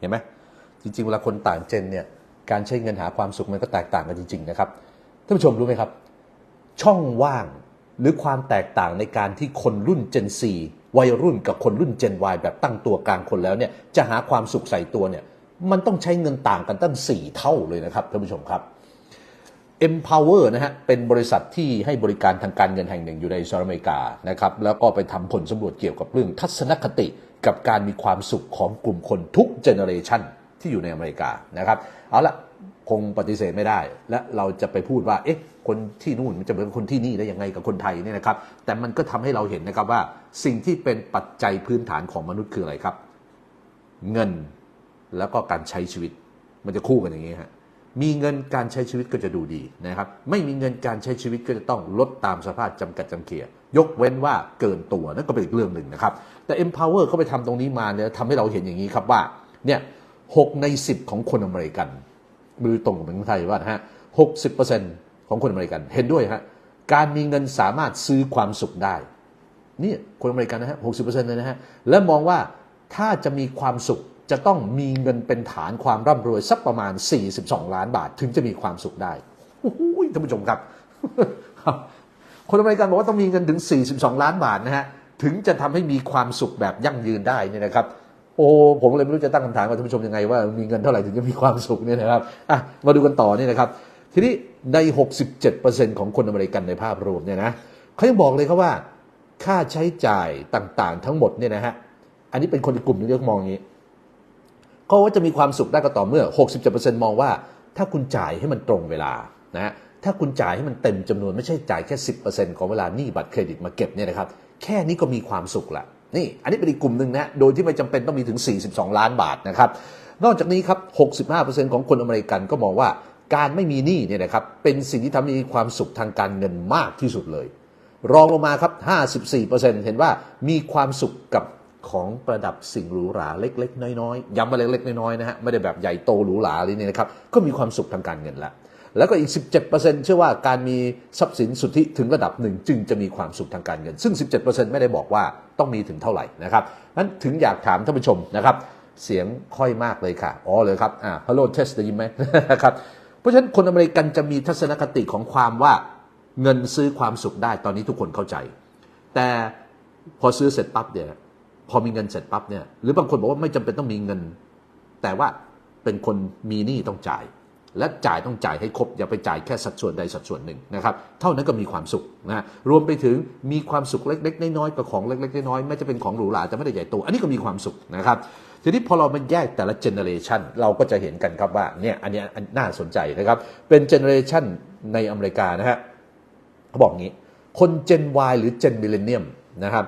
เห็นไหมจริงๆเวลาคนต่างเจนเนี่ยการใช้เงินหาความสุขมันก็แตกต่างกันจริงๆนะครับท่านผู้ชมรู้ไหมครับ ช่องว่างหรือความแตกต่างในการที่คนรุ่น Gen 4วัยรุ่นกับคนรุ่น Gen Y แบบตั้งตัวกลางคนแล้วเนี่ยจะหาความสุขใส่ตัวเนี่ยมันต้องใช้เงินต่างกันตั้ง 4 เท่าเลยนะครับท่านผู้ชมครับ Empower นะฮะเป็นบริษัทที่ให้บริการทางการเงินแห่งหนึ่งอยู่ในสหรัฐอเมริกานะครับแล้วก็ไปทำผลสำรวจเกี่ยวกับเรื่องทัศนคติ กับการมีความสุขของกลุ่มคนทุกเจเนอเรชันที่อยู่ในอเมริกานะครับเอาละคงปฏิเสธไม่ได้ และเราจะไปพูดว่าเอ๊ะคนที่นู่นมันจะเหมือนคนที่นี่ได้ยังไงกับคนไทยเนี่ยนะครับ แต่มันก็ทำให้เราเห็นนะครับว่าสิ่งที่เป็นปัจจัยพื้นฐานของมนุษย์คืออะไรครับ เงินแล้วก็การใช้ชีวิต มันจะคู่กันอย่างนี้ฮะ มีเงินการใช้ชีวิตก็จะดูดีนะครับ ไม่มีเงินการใช้ชีวิตก็จะต้องลดตามสภาพจำกัดจำเกียยกเว้นว่าเกินตัวนั่นก็เป็นอีกเรื่องหนึ่งนะครับ แต่ empower เขาไปทำตรงนี้มาเนี่ยทำให้เราเห็นอย่างนี้ครับว่าเนี่ยหกในสิบของคนอเมริกันมือตรงกับเมืองไทยว่านะฮะหกสิบเปอร์เซ็นต์ของคนอเมริกันเห็นด้วยฮะการมีเงินสามารถซื้อความสุขได้นี่คนอเมริกันนะฮะหกสิบเปอร์เซ็นต์เลยนะฮะและมองว่าถ้าจะมีความสุข จะต้องมีเงินเป็นฐานความร่ำรวยสักประมาณ 42 ล้านบาท ถึงจะมีความสุขได้โอ้โหท่านผู้ชมครับ คนอเมริกันบอกว่าต้องมีเงินถึง 42 ล้านบาทนะฮะถึงจะทำให้มีความสุขแบบยั่งยืนได้นี่นะครับ โอ้ผมเลยไม่รู้จะตั้งคำถามกับท่านผู้ชมยังไงว่ามีเงินเท่าไหร่ถึงจะมีความสุขเนี่ยนะครับอะมาดูกันต่อเนี่ยนะครับ ทีนี้ใน 67%ของคนอเมริกันในภาพรวมเนี่ยนะเขายังบอกเลยครับว่า ค่าใช้จ่ายต่างๆ ทั้งหมดเนี่ยนะฮะอันนี้เป็นคนในกลุ่มที่เรียกมองอย่างนี้ เขาว่าจะมีความสุขได้ก็ต่อเมื่อ 67%มองว่า ถ้าคุณจ่ายให้มันตรงเวลานะฮะถ้าคุณจ่ายให้มันเต็มจำนวนไม่ใช่จ่ายแค่ 10%ของเวลาหนี้บัตรเครดิตมาเก็บเนี่ยนะครับแค่นี้ก็มีความสุขละนี่อันนี้เป็นอีกกลุ่มหนึ่งนะโดยที่ไม่จำเป็นต้องมีถึง 42 ล้านบาทนะครับนอกจากนี้ครับ 65%ของคนอเมริกันก็มองว่าการไม่มีหนี้เนี่ยนะครับเป็นสิ่งที่ทำให้มีความสุขทางการเงินมากที่สุดเลย รองลงมาครับ 54%เห็นว่ามีความสุขกับ ของประดับสิ่งหรูหราเล็ก ๆ น้อยๆย้ำมาเล็กๆน้อยๆนะฮะไม่ได้แบบใหญ่โตหรูหราอะไรเนี่ยนะครับก็มีความสุขทางการเงินละแล้วก็อีก 17%เชื่อว่าการมีทรัพย์สินสุทธิถึงระดับหนึ่งจึงจะมีความสุขทางการเงิน ซึ่ง 17%ไม่ได้บอกว่าต้องมีถึงเท่าไหร่นะครับนั้นถึงอยากถามท่านผู้ชมนะครับ เสียงค่อยมากเลยค่ะ อ๋อเลยครับ อ่าฮัลโหลเทสได้ยินไหมนะครับ เพราะฉะนั้นคนอเมริกันจะมีทัศนคติของความว่าเงินซื้อความสุขได้ตอนนี้ทุกคนเข้าใจ แต่พอซื้อเสร็จปั๊บเนี่ย พอมีเงินเสร็จปั๊บเนี่ยหรือบางคนบอกว่าไม่จำเป็นต้องมีเงิน แต่ว่าเป็นคนมีหนี้ต้องจ่าย และจ่ายต้องจ่ายให้ครบอย่าไปจ่ายแค่สัดส่วนใดสัดส่วนหนึ่งนะครับเท่านั้นก็มีความสุขนะรวมไปถึงมีความสุขเล็ก ๆ น้อยๆกับของเล็ก ๆ น้อยๆไม่จะเป็นของหรูหราแต่ไม่ได้ใหญ่โตอันนี้ก็มีความสุขนะครับทีนี้พอเรามันแยกแต่ละเจเนอเรชันเราก็จะเห็นกันครับว่าเนี่ยอันนี้นน่าสนใจนะครับเป็นเจเนอเรชันในอเมริกานะฮะเขาบอกงี้คน Gen Y หรือ Gen Millennium นะครับ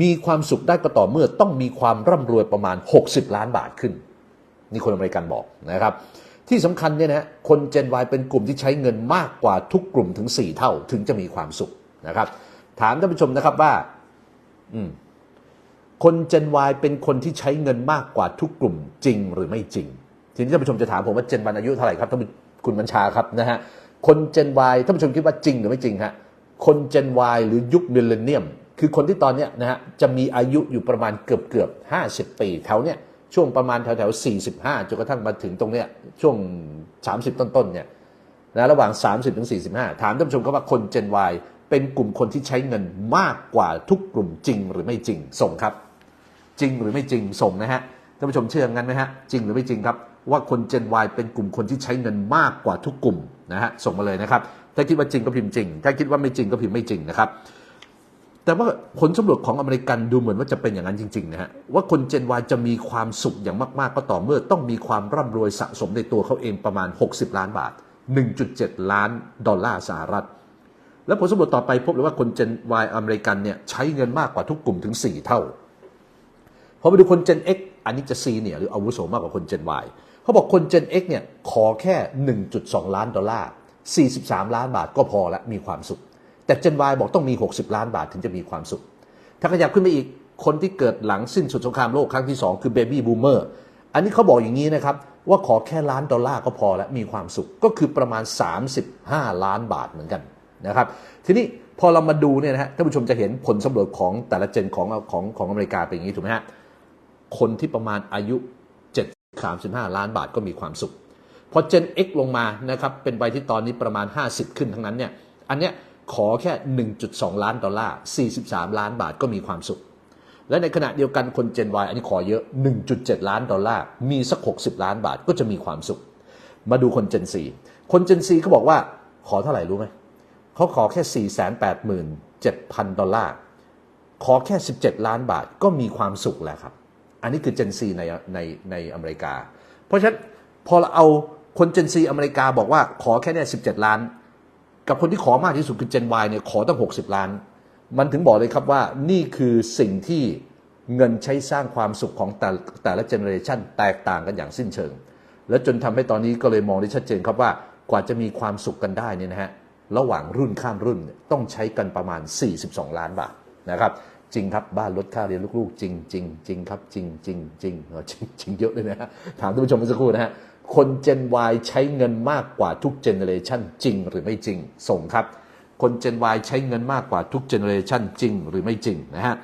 มีความสุขได้ก็ต่อเมื่อต้องมีความร่ำรวยประมาณ 60 ล้านบาทขึ้น นี่คนอเมริกันบอกนะครับ ที่สำคัญเนี่ยนะคน Gen Y เป็นกลุ่มที่ใช้เงินมากกว่าทุกกลุ่มถึง 4 เท่าถึงจะมีความสุขนะครับ ถามท่านผู้ชมนะครับว่าคน Gen Y เป็นคนที่ใช้เงินมากกว่าทุกกลุ่มจริงหรือไม่จริงทีนี้ท่านผู้ชมจะถามผมว่า Gen Y อายุเท่าไหร่ครับท่านคุณบัญชาครับนะฮะคน Gen Y ท่านผู้ชมคิดว่าจริงหรือไม่จริงฮะคน Gen Y หรือยุคมิลเลนเนียม คือคนที่ตอนเนี้ยนะฮะจะมีอายุอยู่ประมาณเกือบเกือบห้าสิบปีแถวเนี้ยช่วงประมาณแถวแถวสี่สิบห้าจนกระทั่งมาถึงตรงเนี้ยช่วง30ต้นๆเนี่ยนะระหว่าง 30ถึง45 ถามท่านผู้ชมครับว่าคน Gen Y เป็นกลุ่มคนที่ใช้เงินมากกว่าทุกกลุ่มจริงหรือไม่จริงส่งครับ จริงหรือไม่จริงส่งนะฮะท่านผู้ชมเชื่องั้นไหมฮะจริงหรือไม่จริงครับ ว่าคน Gen Y เป็นกลุ่มคนที่ใช้เงินมากกว่าทุกกลุ่มนะฮะส่งมาเลยนะครับ ถ้าคิดว่าจริงก็พิมพ์จริง ถ้าคิดว่าไม่จริงก็พิมพ์ไม่จริงนะครับ แต่ว่าผลสำรวจของอเมริกันดูเหมือนว่าจะเป็นอย่างนั้นจริงๆนะฮะว่าคน Gen Y จะมีความสุขอย่างมากๆ ก็ต่อเมื่อต้องมีความร่ำรวยสะสมในตัวเขาเองประมาณ 60 ล้านบาท 1.7 ล้านดอลลาร์สหรัฐ แล้วผลสำรวจต่อไปพบเลยว่าคน Gen Y อเมริกันเนี่ยใช้เงินมากกว่าทุกกลุ่มถึง 4 เท่าพอไปดูคน Gen X อันนี้จะซีเนี่ยหรืออาวุโสมากกว่าคน Gen Y เขาบอกคน Gen X เนี่ยขอแค่ 1.2 ล้านดอลลาร์43 ล้านบาทก็พอละมีความสุข แต่ Gen Y บอกต้องมี 60 ล้านบาทถึงจะมีความสุข ถ้าขยับขึ้นไปอีกคนที่เกิดหลังสิ้นสุดสงครามโลกครั้งที่ 2 คือ Baby Boomer อันนี้เขาบอกอย่างนี้นะครับ ว่าขอแค่ล้านดอลลาร์ก็พอแล้วมีความสุขก็คือประมาณ 35 ล้านบาทเหมือนกันนะครับทีนี้พอเรามาดูเนี่ยนะฮะท่านผู้ชมจะเห็นผลสำรวจของแต่ละเจนของของของอเมริกาเป็นอย่างนี้ถูกไหมฮะคนที่ประมาณอายุ35 ล้านบาทก็มีความสุขพอ Gen X ลงมานะครับเป็นวัยที่ตอนนี้ประมาณ 50 ขึ้นทั้งนั้นเนี่ยอันเนี้ย ขอแค่ 1.2 ล้านดอลลาร์ 43 ล้านบาทก็มีความสุข และในขณะเดียวกันคน Gen Y อันนี้ขอเยอะ 1.7 ล้านดอลลาร์ มีสัก 60 ล้านบาทก็จะมีความสุข มาดูคน Gen C คน Gen C เขาบอกว่าขอเท่าไหร่รู้ไหมเขาขอแค่ 487,000 ดอลลาร์ ขอแค่ 17 ล้านบาทก็มีความสุขแล้วครับ อันนี้คือ Gen C ในในในอเมริกา เพราะฉะนั้นพอเราเอาคน Gen C อเมริกาบอกว่าขอแค่เนี่ย17 ล้าน กับคนที่ขอมากที่สุดคือ Gen Y เนี่ยขอตั้ง 60 ล้าน มันถึงบอกเลยครับว่านี่คือสิ่งที่เงินใช้สร้างความสุขของแต่แต่ละเจเนอเรชันแตกต่างกันอย่างสิ้นเชิง และจนทำให้ตอนนี้ก็เลยมองได้ชัดเจนครับว่ากว่าจะมีความสุขกันได้เนี่ยนะฮะระหว่างรุ่นข้ามรุ่นต้องใช้กันประมาณ 42 ล้านบาทนะครับจริงครับบ้านลดค่าเรียนลูกๆ จริงจริงจริงครับจริงจริงจริงจริงจริงเยอะเลยนะฮะถามท่านผู้ชมเมื่อสักครู่นะฮะ คนเจน Y ใช้เงินมากกว่าทุกเจเนอเรชันจริงหรือไม่จริง ส่งครับ คนเจน Y ใช้เงินมากกว่าทุกเจเนอเรชันจริงหรือไม่จริงนะฮะ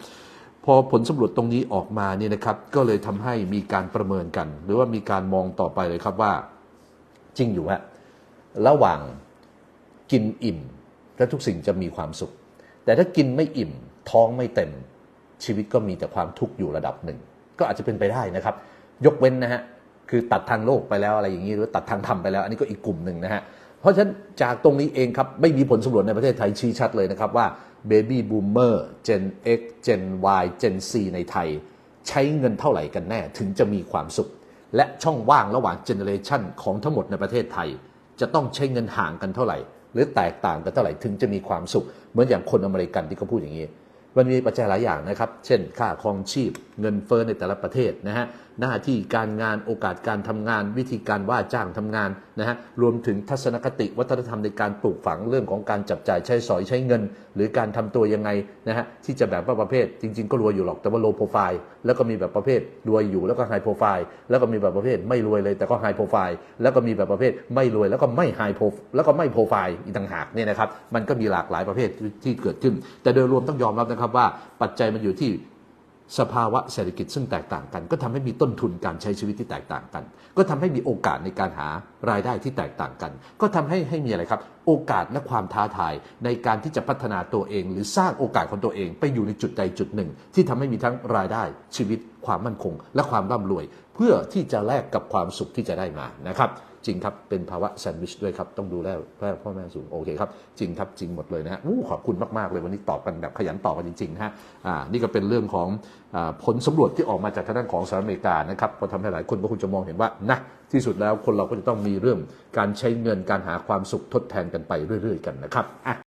พอผลสำรวจตรงนี้ออกมาเนี่ยนะครับ ก็เลยทำให้มีการประเมินกัน หรือว่ามีการมองต่อไปเลยครับว่า จริงอยู่ฮะระหว่างกินอิ่ม และทุกสิ่งจะมีความสุข แต่ถ้ากินไม่อิ่มท้องไม่เต็มชีวิตก็มีแต่ความทุกข์อยู่ระดับหนึ่ง ก็อาจจะเป็นไปได้นะครับ ยกเว้นนะฮะ คือตัดทางโลกไปแล้วอะไรอย่างนี้หรือตัดทางธรรมไปแล้วอันนี้ก็อีกกลุ่มหนึ่งนะฮะเพราะฉะนั้นจากตรงนี้เองครับ ไม่มีผลสำรวจในประเทศไทยชี้ชัดเลยนะครับว่า Baby Boomer Gen X Gen Y Gen C ในไทย ใช้เงินเท่าไหร่กันแน่ถึงจะมีความสุข และช่องว่างระหว่างเจเนอเรชันของทั้งหมดในประเทศไทย จะต้องใช้เงินห่างกันเท่าไหร่ หรือแตกต่างกันเท่าไหร่ถึงจะมีความสุข เหมือนอย่างคนอเมริกันที่เขาพูดอย่างนี้ มันมีปัจจัยหลายอย่างนะครับ เช่น ค่าครองชีพ เงินเฟ้อในแต่ละประเทศนะฮะ หน้าที่การงาน โอกาสการทำงาน วิธีการว่าจ้างทำงานนะฮะรวมถึงทัศนคติวัฒนธรรมในการปลูกฝังเรื่องของการจับจ่ายใช้สอยใช้เงิน หรือการทำตัวยังไงนะฮะที่จะแบบว่าประเภท จริง ๆ ก็รวยอยู่หรอกแต่ว่า low profile แล้วก็มีแบบประเภทรวยอยู่แล้วก็ high profile แล้วก็มีแบบประเภทไม่รวยเลยแต่ก็ high profile แล้วก็มีแบบประเภทไม่รวยแล้วก็ไม่ high pro แล้วก็ไม่ profile อีกต่างหากเนี่ยนะครับมันก็มีหลากหลายประเภทที่เกิดขึ้น แต่โดยรวมต้องยอมรับนะครับว่าปัจจัยมันอยู่ที่ สภาวะเศรษฐกิจซึ่งแตกต่างกัน ก็ทำให้มีต้นทุนการใช้ชีวิตที่แตกต่างกัน ก็ทำให้มีโอกาสในการหารายได้ที่แตกต่างกัน ก็ทำให้ให้มีอะไรครับ โอกาสและความท้าทายในการที่จะพัฒนาตัวเอง หรือสร้างโอกาสของตัวเองไปอยู่ในจุดใดจุดหนึ่ง ที่ทำให้มีทั้งรายได้ชีวิต ความมั่นคง และความร่ำรวย เพื่อที่จะแลกกับความสุขที่จะได้มานะครับ จริงครับ เป็นภาวะแซนด์วิชด้วยครับ ต้องดูแลพ่อแม่สูง โอเคครับ จริงครับ จริงหมดเลยนะฮะอู้ขอบคุณมาก ๆ เลยวันนี้ตอบกันแบบขยันตอบกันจริง ๆ นะฮะอ่านี่ก็เป็นเรื่องของอผลสำรวจที่ออกมาจากทางด้านของสหรัฐอเมริกานะครับพอทำให้หลายคนก็คงจะมองเห็นว่านะที่สุดแล้วคนเราก็จะต้องมีเรื่องการใช้เงินการหาความสุขทดแทนกันไปเรื่อย ๆ กันนะครับอะ